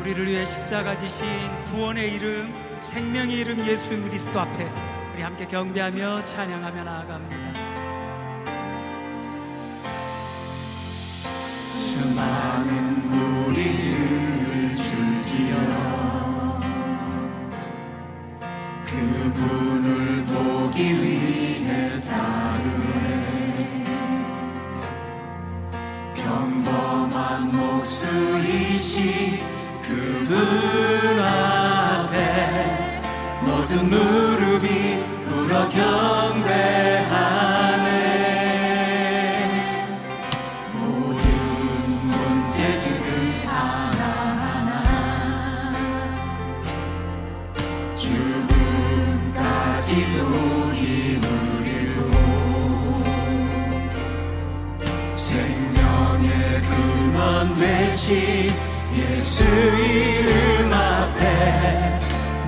우리를 위해 십자가 지신 구원의 이름, 생명의 이름 예수 그리스도 앞에 우리 함께 경배하며 찬양하며 나아갑니다. 수많은 무리를 줄지어 그분을 보기 위해 따르네 평범한 목수이시 분 앞에 모든 무릎이 꿇어 겨.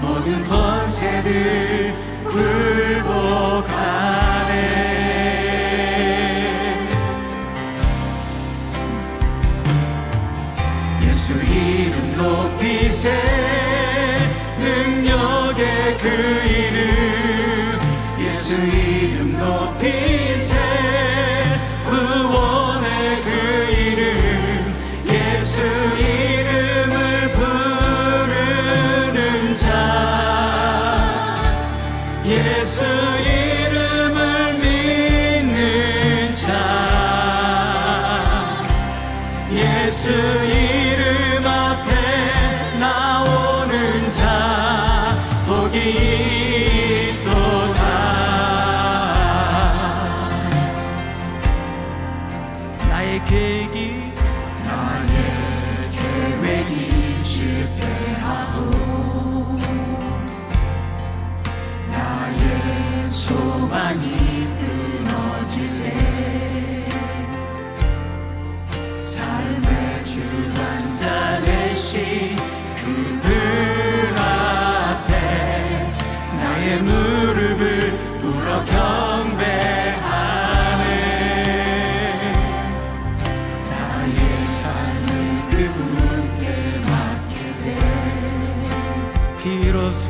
모든 권세들 굴복하 사랑이 끊어질 때 삶의 주관자 대신 그들 앞에 나의 무릎을 꿇어 경배하네. 나의 삶을 그분께 맡게 돼. 비로소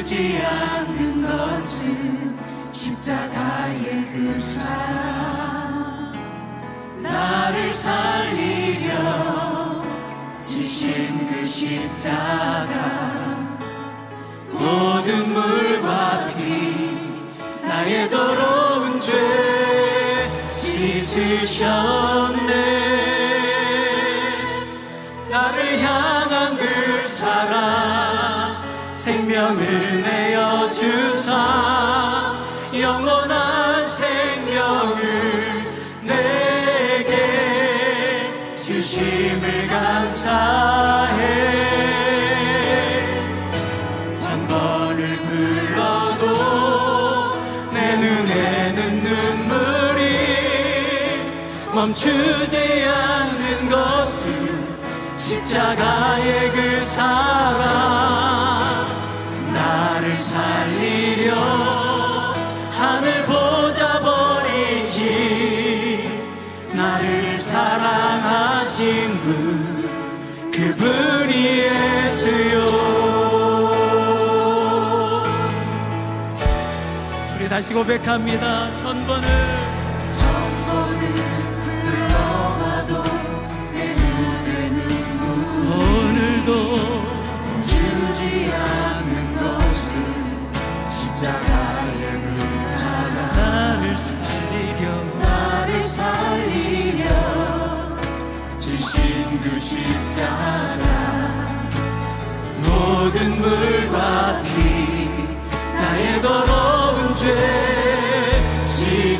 멈추지 않는 것은 십자가의 그 사랑. 나를 살리려 지신 그 십자가. 모든 물과 피 나의 더러운 죄 씻으셨네. 나를 향한 그 사랑 생명을 내어 주사 영원한 생명을 내게 주심을 감사해. 천번을 불러도 내 눈에는 눈물이 멈추지 않는 것은 십자가의 그 사랑 나를 살리려 하늘 보자 버리신 나를 사랑하신 분 그분이 예수요 우리 다시 고백합니다. 천번을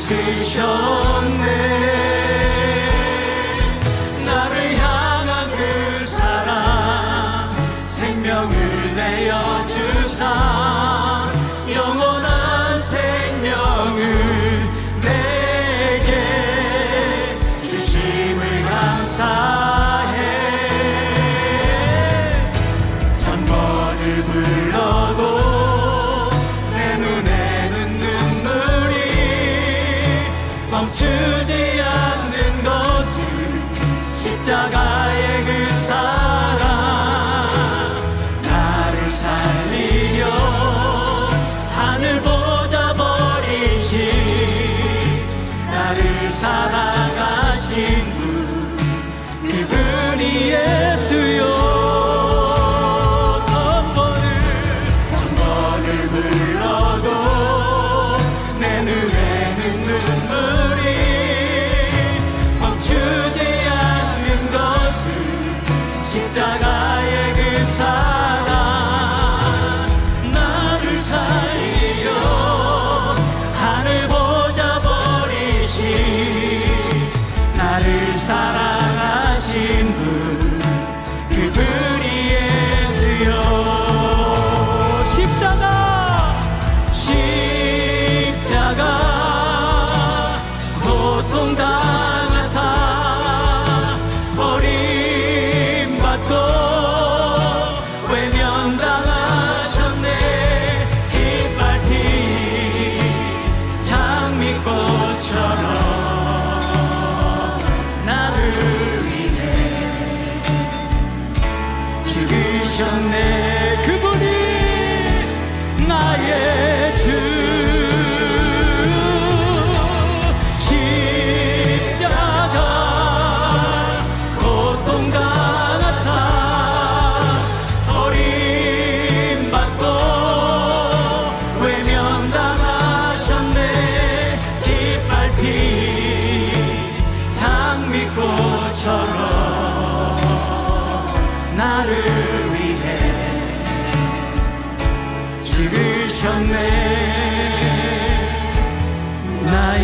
씻으셨네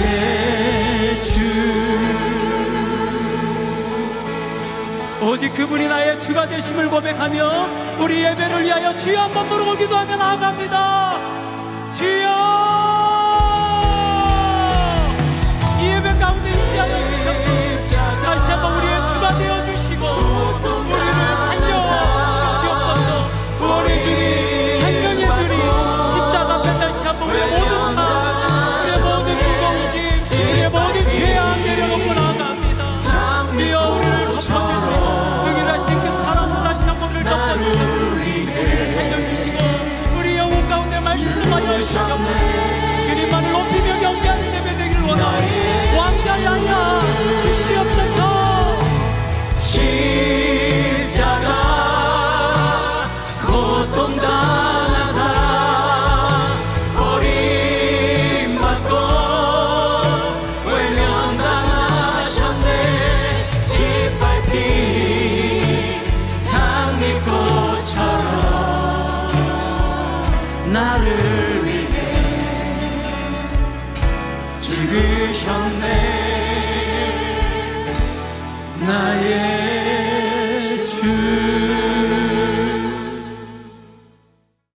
나의 주 오직 그분이 나의 주가 되심을 고백하며 우리 예배를 위하여 주여 한번 부르고 기도하며 나아갑니다.